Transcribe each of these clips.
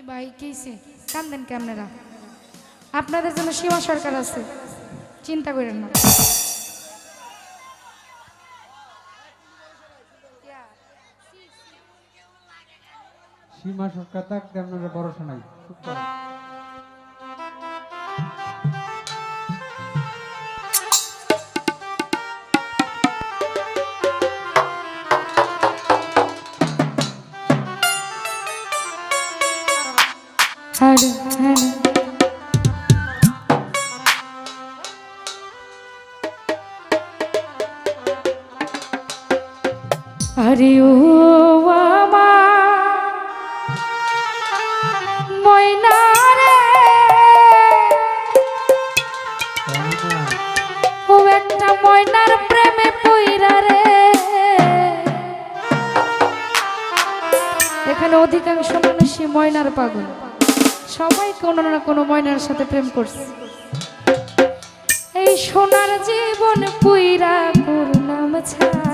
কি ভাই কেছে কান্দেন ক্যামেরা আপনাদের জন্য সীমা সরকার আছে। চিন্তা করেন না। সীমা সরকার থাকতে আপনারা বড় নাই। আরে হ্যাঁ ও আমার ময়না রে। একটা ময়নার প্রেমে পইরা রে। এখানে অধিকাংশ মানুষই ময়নার পাগল। সবাই কোনো না কোনো ময়নার সাথে প্রেম করছে। এই সোনার জীবন পুইরা করলাম ছাড়।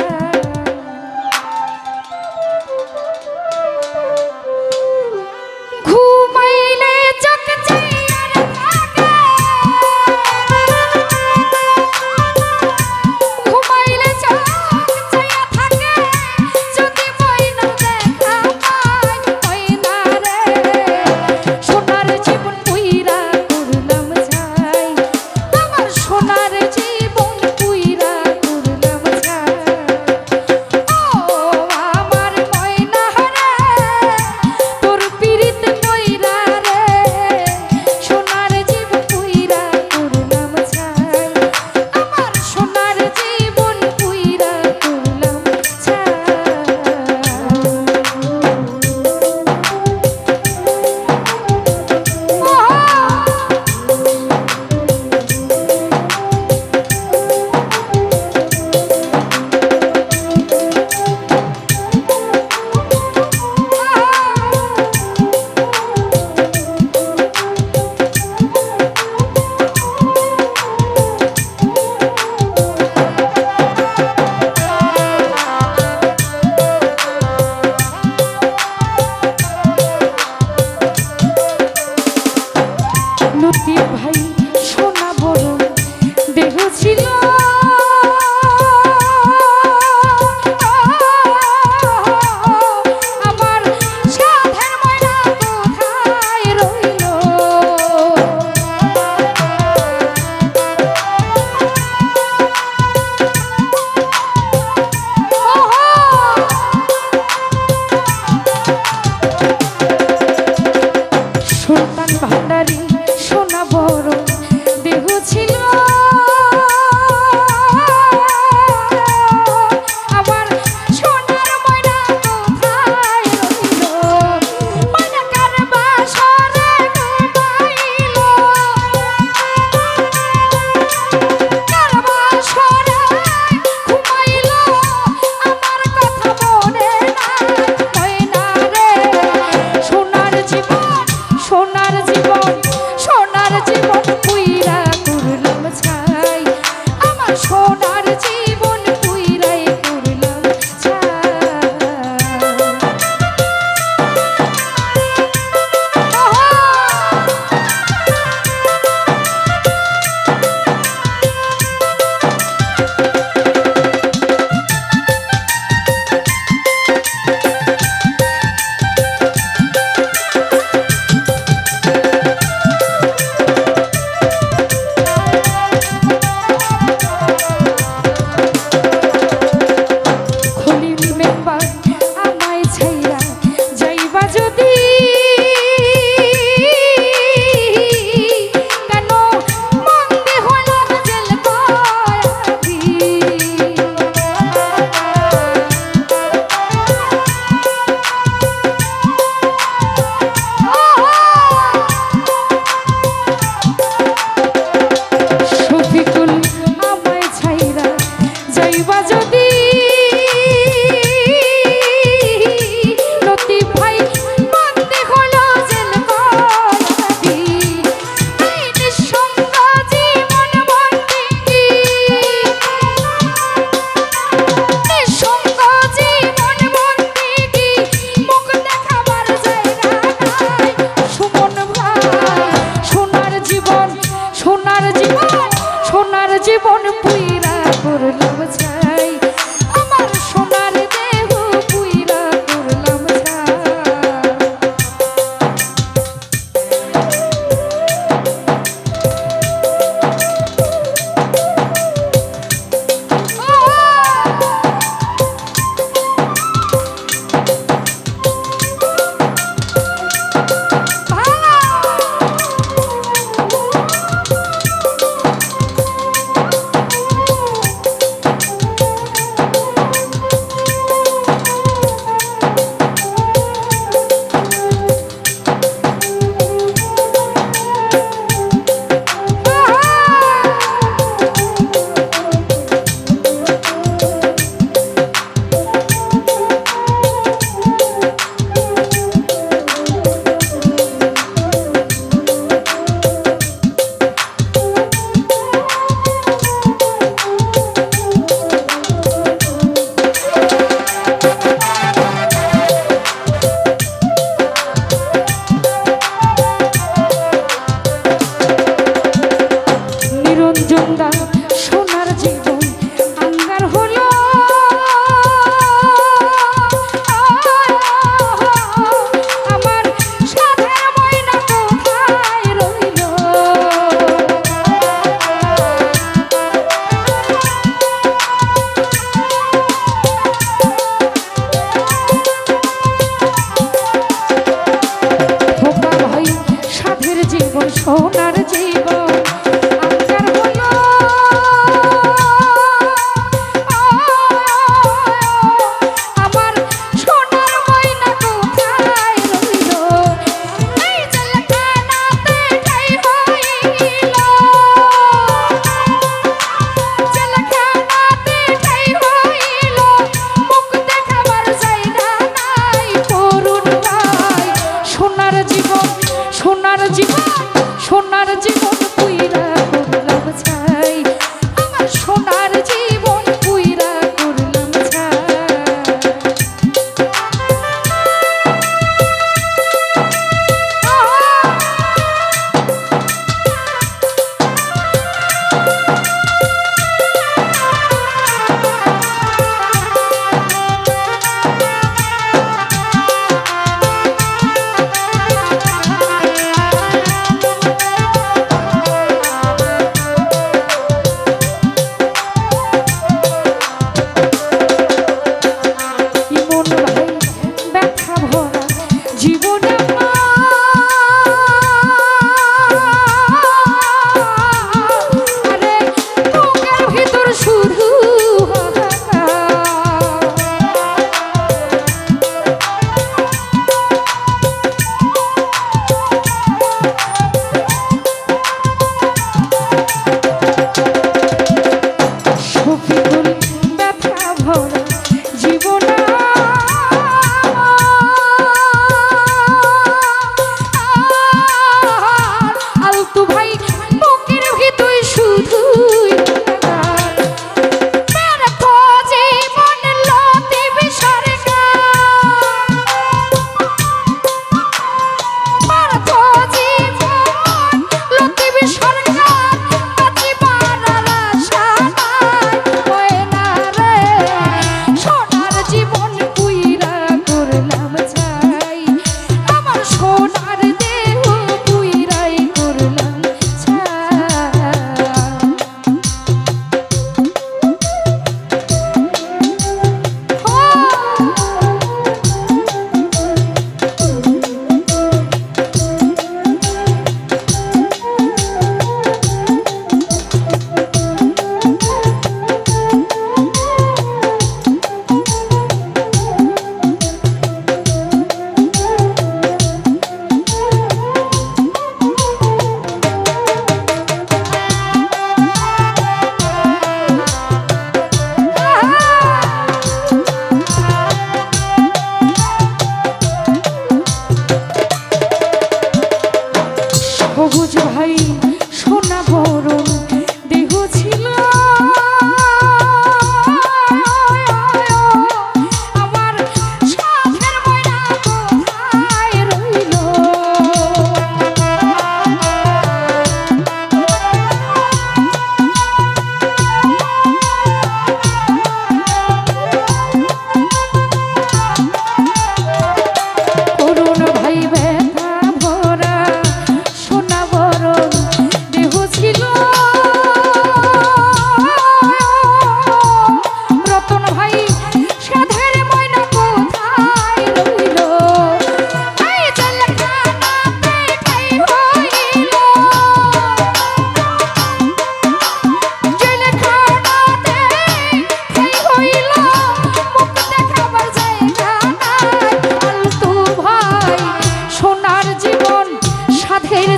সুলতান ভান্ডারী সোনা বড়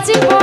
জীবন